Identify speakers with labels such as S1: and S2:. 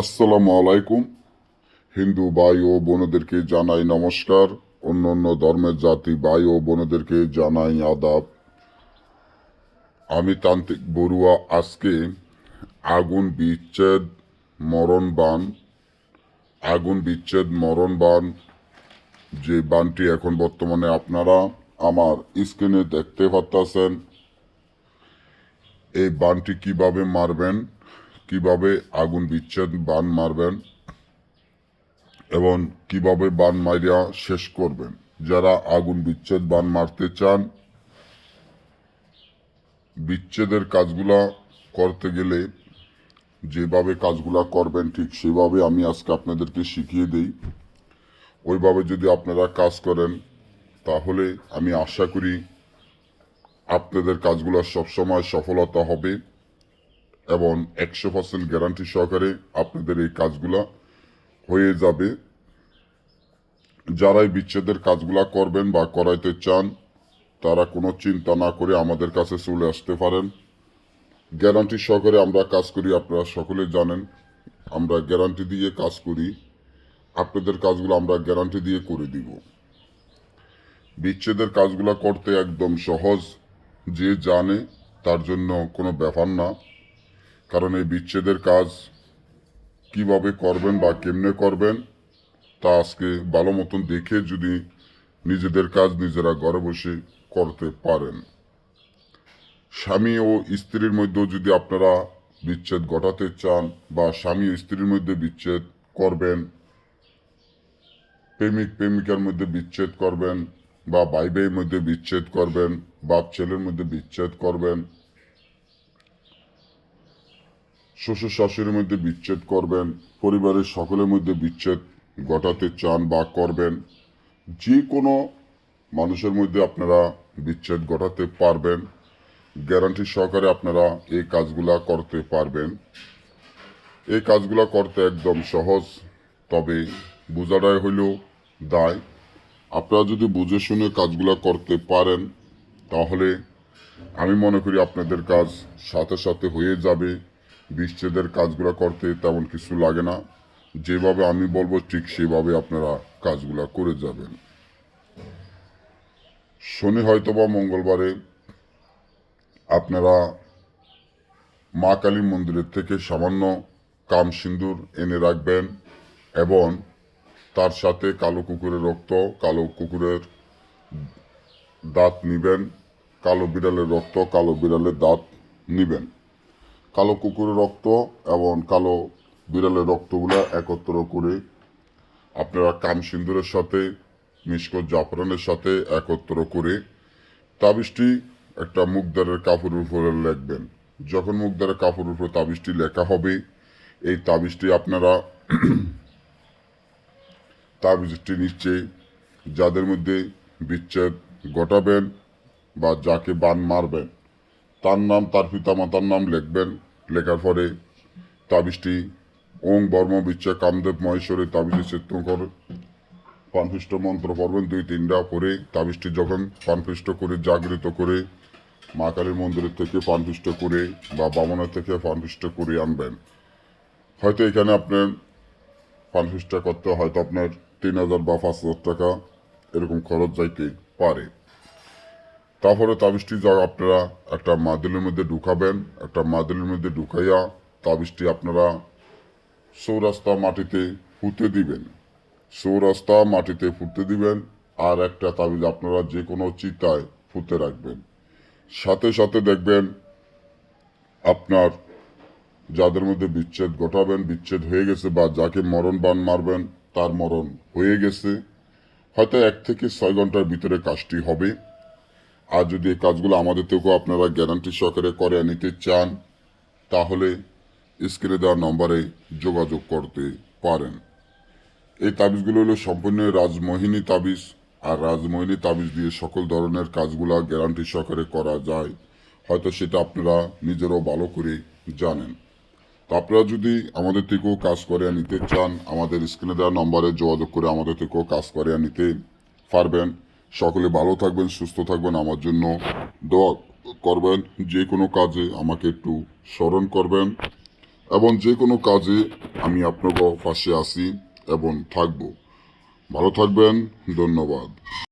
S1: আসসালামু আলাইকুম। হিন্দু ভাই ও বোনদেরকে জানাই নমস্কার। অন্য অন্য ধর্মের জাতি ভাই ও বোনদেরকে জানাই আদাব। আমি তান্ত্রিক বড়ুয়া, আজকে আগুন বিচ্ছেদ, মরণ বান। আগুন বিচ্ছেদ, মরণ বান, যে বানটি এখন বর্তমানে আপনারা আমার স্ক্রিনে দেখতে পাচ্ছেন এই বানটি কীভাবে মারবেন? কীভাবে আগুন বিচ্ছেদ, বান মারবেন এবং কীভাবে বান মারিয়া শেষ করবেন? যারা আগুন বিচ্ছেদ, বান মারতে চান, বিচ্ছেদের কাজগুলা করতে গেলে যেভাবে কাজগুলা করবেন, ঠিক সেভাবে আমি আজকে আপনাদেরকে শিখিয়ে দিই। ওইভাবে যদি আপনারা কাজ করেন, তাহলে আমি আশা করি আপনাদের কাজগুলো সবসময় সফলতা হবে। এবং একশো পার্সেন্ট গ্যারান্টি সহকারে আপনাদের এই কাজগুলা হয়ে যাবে। যারাই বিচ্ছেদের কাজগুলা করবেন বা করাইতে চান, তারা কোনো চিন্তা না করে আমাদের কাছে চলে আসতে পারেন। গ্যারান্টি সহকারে আমরা কাজ করি, আপনারা সকলে জানেন। আমরা গ্যারান্টি দিয়ে কাজ করি। আপনাদের কাজগুলো আমরা গ্যারান্টি দিয়ে করে দিব। বিচ্ছেদের কাজগুলো করতে একদম সহজ। যে জানে, তার জন্য কোনো ব্যাপার না। কারণ এই বিচ্ছেদের কাজ কীভাবে করবেন বা কেমনে করবেন, তা আজকে ভালো মতন দেখে যদি নিজেদের কাজ নিজেরা ঘরে বসে করতে পারেন। স্বামী ও স্ত্রীর মধ্যেও যদি আপনারা বিচ্ছেদ ঘটাতে চান বা স্বামী স্ত্রীর মধ্যে বিচ্ছেদ করবেন, প্রেমিক প্রেমিকার মধ্যে বিচ্ছেদ করবেন বা ভাই ভাইয়ের মধ্যে বিচ্ছেদ করবেন বাপ ছেলের মধ্যে বিচ্ছেদ করবেন শ্বশুর শাশুড়ির মধ্যে বিচ্ছেদ করবেন, পরিবারের সকলের মধ্যে বিচ্ছেদ ঘটাতে চান বা করবেন, যে কোনো মানুষের মধ্যে আপনারা বিচ্ছেদ ঘটাতে পারবেন গ্যারান্টি সহকারে আপনারা এই কাজগুলা করতে পারবেন। এই কাজগুলা করতে একদম সহজ, তবে বোঝাটাই হইল দায়। আপনারা যদি বুঝে শুনে কাজগুলা করতে পারেন, তাহলে আমি মনে করি আপনাদের কাজ সাথে সাথে হয়ে যাবে। বিচ্ছেদের কাজগুলো করতে তেমন কিছু লাগে না। যেভাবে আমি বলব ঠিক সেভাবে আপনারা কাজগুলো করে যাবেন। শনি হয়তো বা মঙ্গলবারে আপনারা মা কালী মন্দিরের থেকে সামান্য কাম সিন্দুর এনে রাখবেন এবং তার সাথে কালো কুকুরের রক্ত, কালো কুকুরের দাঁত নিবেন, কালো বিড়ালের রক্ত, কালো বিড়ালের দাঁত নিবেন। কালো কুকুরের রক্ত এবং কালো বিড়ালের রক্তগুলো একত্র করে আপনারা কাম সিন্দুরের সাথে মিসকত জাফরানের সাথে একত্র করে তাবিজটি একটা মুখদারের কাপড়ের উপরে লিখবেন। যখন মুখদারের কাপড়ের উপরে তাবিজটি লেখা হবে, এই তাবিজটি আপনারা তাবিজটি নিচ্ছে যাদের মধ্যে বিচ্ছেদ ঘটাবেন বা যাকে বান মারবেন। তার নাম, তার পিতা মাতার নাম লিখবেন। লেখার পরে তাবিজটি ওং বর্ম বিচ্ছা কামদেব মহেশ্বরী তাবিজে চিত্রকর পানপিষ্ট মন্ত্র পড়বেন দুই তিনটা পরে তাবিজটি যখন পানপিষ্ট করে জাগৃত করে, মা কালীর মন্দিরের থেকে পানপিষ্ট করে বা বামনের থেকে পানপিষ্ট করে আনবেন। হয়তো এখানে আপনার পানপিষ্টটা করতে হয়তো আপনার তিন হাজার বা পাঁচ হাজার টাকা এরকম খরচ যাইতে পারে। তারপরে তাবিজটি যা আপনারা একটা মাদুলের মধ্যে ঢুকাবেন, একটা মাদুলের মধ্যে ঢুকাইয়া তাবিজটি আপনারা সৌরাস্তা মাটিতে পুঁতে দিবেন। সৌরাস্তা মাটিতে ফুটতে দিবেন আর একটা তাবিজ আপনারা যে কোনো চিতায় পুঁতে রাখবেন। সাথে সাথে দেখবেন আপনার যাদের মধ্যে বিচ্ছেদ ঘটাবেন, বিচ্ছেদ হয়ে গেছে বা যাকে মরণ বান মারবেন, তার মরণ হয়ে গেছে। হয়তো এক থেকে ছয় ঘণ্টার ভিতরে কাজটি হবে। আর যদি এই কাজগুলো আমাদের থেকেও আপনারা গ্যারান্টি সহকারে করে নিতে চান, তাহলে স্ক্রিনে দেওয়া নম্বরে যোগাযোগ করতে পারেন। এই তাবিজগুলো হলো সম্পূর্ণ রাজমোহিনী তাবিজ, আর রাজমোহিনী তাবিজ দিয়ে সকল ধরনের কাজগুলো গ্যারান্টি সহকারে করা যায়। হয়তো সেটা আপনারা নিজেরাও ভালো করে জানেন। তো আপনারা যদি আমাদের থেকেও কাজ করে নিতে চান, আমাদের স্ক্রিনে দেওয়া নম্বরে যোগাযোগ করে আমাদের থেকেও কাজ করে নিতে পারবেন। সকলে ভালো থাকবেন, সুস্থ থাকবেন। আমার জন্য দোয়া করবেন, যে কোনো কাজে আমাকে একটু স্মরণ করবেন এবং যে কোনো কাজে আমি আপনার পাশে আসি এবং থাকব। ভালো থাকবেন, ধন্যবাদ।